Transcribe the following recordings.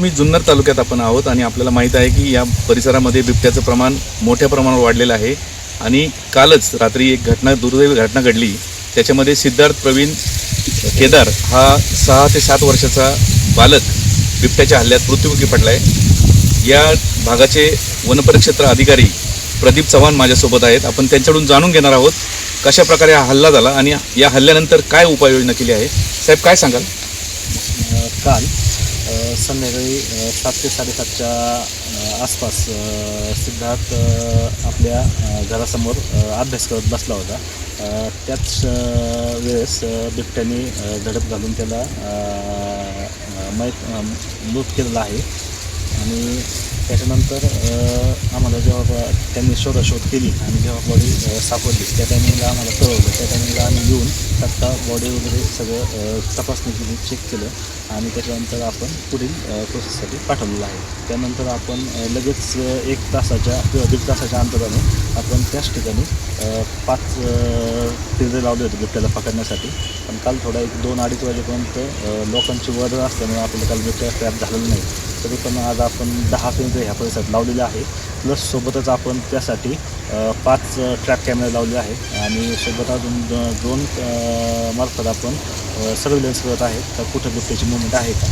पार्श्वभूमी जुन्नर तालुक्यात आपण आहोत आणि आपल्याला माहीत आहे की या परिसरामध्ये बिबट्याचं प्रमाण मोठ्या प्रमाणावर वाढलेलं आहे. आणि कालच रात्री एक घटना दुर्दैवी घटना घडली. त्याच्यामध्ये सिद्धार्थ प्रवीण केदार हा सहा ते सात वर्षाचा बालक बिबट्याच्या हल्ल्यात मृत्युमुखी पडला आहे या भागाचे वनपरिक्षेत्र अधिकारी प्रदीप चव्हाण माझ्यासोबत आहेत. आपण त्यांच्याकडून जाणून घेणार आहोत कशा प्रकारे हा हल्ला झाला आणि या हल्ल्यानंतर काय उपाययोजना केली आहे. साहेब काय सांगाल? काल संध्याकाळी सात ते साडेसातच्या आसपास सिद्धार्थ आपल्या घरासमोर अभ्यास करत बसला होता. त्याच वेळेस बिबट्याने झडप घालून त्याला मय मृत लूट केलेला आहे. आणि त्याच्यानंतर आम्हाला जेव्हा त्यांनी शोधाशोध केली आणि जेव्हा बॉडी सापडली त्या टायमिंगला आम्हाला कळवलं. त्या टायमिंगला आम्ही येऊन तत्काळ बॉडी वगैरे सगळं तपासणी केली चेक केलं आणि त्याच्यानंतर आपण पुढील प्रोसेससाठी पाठवलेलं आहे. त्यानंतर आपण लगेच एक तासाच्या किंवा दीड तासाच्या अंतराने आपण त्याच ठिकाणी पाच पिंजरे लावले होते बिबट्याला पकडण्यासाठी. पण काल थोडा एक दोन अडीच वाजेपर्यंत लोकांची वर्दळ असल्यामुळे आपल्याला काल बिबट्या ट्रॅप झालेलं नाही. तरी पण आज आपण दहा पिंजरे ह्या परिसरात लावलेले आहे प्लस सोबतच आपण त्यासाठी पाच ट्रॅप कॅमेरे लावले आहे आणि सोबत अजून ड्रोन मार्फत आपण सर्वेलन्स करत आहे तर कुठं बिबट्याची मुवमेंट आहे का?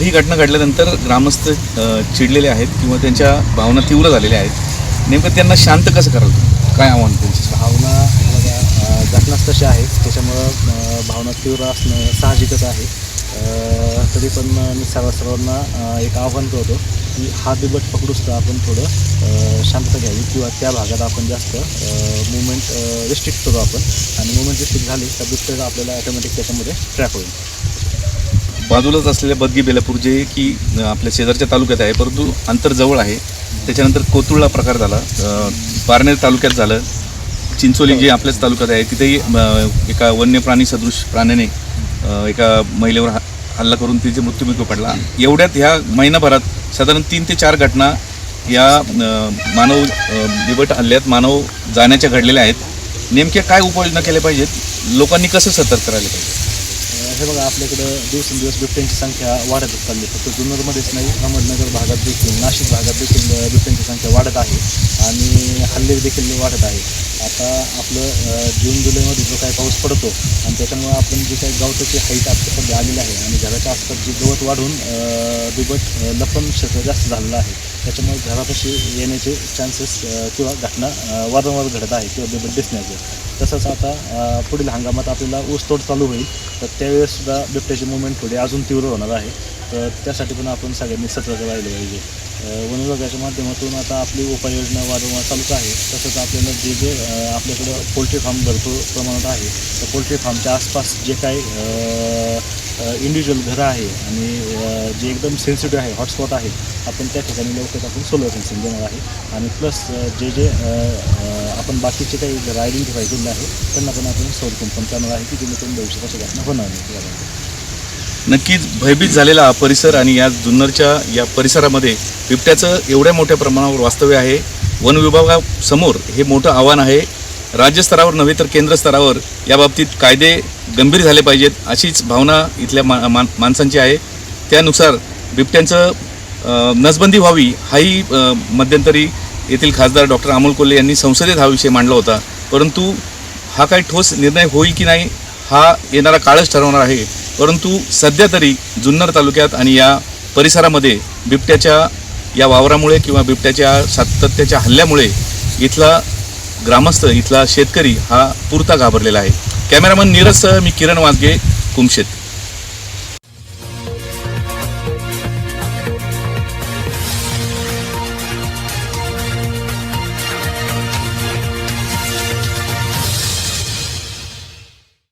ही घटना घडल्यानंतर ग्रामस्थ चिडलेले आहेत किंवा त्यांच्या भावना तीव्र झालेल्या आहेत. नेमकं त्यांना शांत कसं तुम्ही? काय आव्हान त्यांचं भावना घटनाच तशी आहे. त्याच्यामुळं भावना तीव्र असणं साहजिकच आहे. तरी पण मी सर्व सर्वांना एक आव्हान करतो की हा बिबट पकडूच तर आपण थोडं शांत शांतता घ्यावी किंवा त्या भागात आपण जास्त मुवमेंट रिस्ट्रिक्ट करू आपण. आणि मुवमेंट रिस्ट्रिक्ट झाली तर बिबट्याला आपल्याला ऑटोमॅटिक त्याच्यामध्ये ट्रॅप होईल. बाजूलाच असलेले बदगी बेलापूर जे की आपल्या शेजारच्या तालुक्यात आहे परंतु अंतर जवळ आहे. त्याच्यानंतर कोतुळला प्रकार झाला. पारनेर तालुक्यात झालं. चिंचोली जे आपल्याच तालुक्यात आहे तिथेही एका वन्य प्राणी सदृश प्राण्याने एका महिलेवर हा- हल्ला करून तिचे मृत्यूमुखी पडला एवढ्यात ह्या महिनाभरात साधारण तीन ते चार घटना या मानव बिबट हल्ल्यात मानव जाण्याच्या घडलेल्या आहेत. नेमक्या काय उपाययोजना केल्या पाहिजेत? लोकांनी कसं सतर्क करायला पाहिजे हे बघा आपल्याकडं दिवसेंदिवस बिबट्यांची संख्या वाढतच चालली फक्त जुन्नरमध्येच नाही अहमदनगर भागात देखील नाशिक भागात देखील बिबट्यांची संख्या वाढत आहे आणि हल्ले देखील वाढत आहे. आता आपलं जून जुलैमध्ये जो काही पाऊस पडतो आणि त्याच्यामुळं आपण जी काही गवताची हाईट आता सध्या आलेली आहे आणि घराच्या आसपास जे गवत वाढून बिबट लपन क्षेत्र जास्त झालेलं आहे. त्याच्यामुळे घरापाशी येण्याचे चान्सेस किंवा घटना वारंवार घडत आहे किंवा बिबट दिसण्याचे तसंच आता पुढील हंगामात आपल्याला ऊसतोड चालू होईल. तर त्यावेळेससुद्धा बिबट्याची मुवमेंट थोडी अजून तीव्र होणार आहे. तर त्यासाठी पण आपण सगळ्यांनी सतर्क राहिलं पाहिजे. वन विभागाच्या माध्यमातून आता आपली उपाययोजना वारंवार चालूच आहे. तसंच आपल्याला जे जे आपल्याकडं पोल्ट्री फार्म भरपूर प्रमाणात आहे. तर पोल्ट्री फार्मच्या आसपास जे काही इंडिव्हिज्युअल घरं आहे आणि जे एकदम सेन्सिटिव्ह आहे हॉटस्पॉट आहे आपण त्या ठिकाणी लवकर आपण सोलर फेन्सिंग देणार आहे. आणि प्लस जे जे आपण बाकीचे काही रायडिंग आयडेंटिफाय आहे त्यांना पण आपण सौर कुंपण करणार आहे की जेणेकरून भविष्यात अशा घटना होणार नाही. नक्कीच भयभीत झालेला हा परिसर आणि या जुन्नरच्या या परिसरामध्ये बिबट्याचं एवढ्या मोठ्या प्रमाणावर वास्तव्य आहे. वन विभागासमोर हे मोठं आव्हान आहे. राज्यस्तरावर नव्हे तर केंद्र स्तरावर या बाबतीत कायदे गंभीर झाले पाहिजेत अशीच भावना इथल्या मा मान माणसांची आहे. त्यानुसार बिबट्यांचं नसबंदी व्हावी हाही मध्यंतरी येथील खासदार डॉक्टर अमोल कोल्हे यांनी संसदेत हा विषय मांडला होता. परंतु हा काही ठोस निर्णय होईल की नाही हा येणारा काळच ठरवणार आहे. परंतु सध्या तरी जुन्नर तालुक्यात आणि या परिसरामध्ये बिबट्याच्या या वावरामुळे किंवा बिबट्याच्या सातत्याच्या हल्ल्यामुळे इथला ग्रामस्थ इथला शेतकरी हा पुरता घाबरलेला आहे. कॅमेरामन नीरजसह मी किरण वाजगे कुमशेत.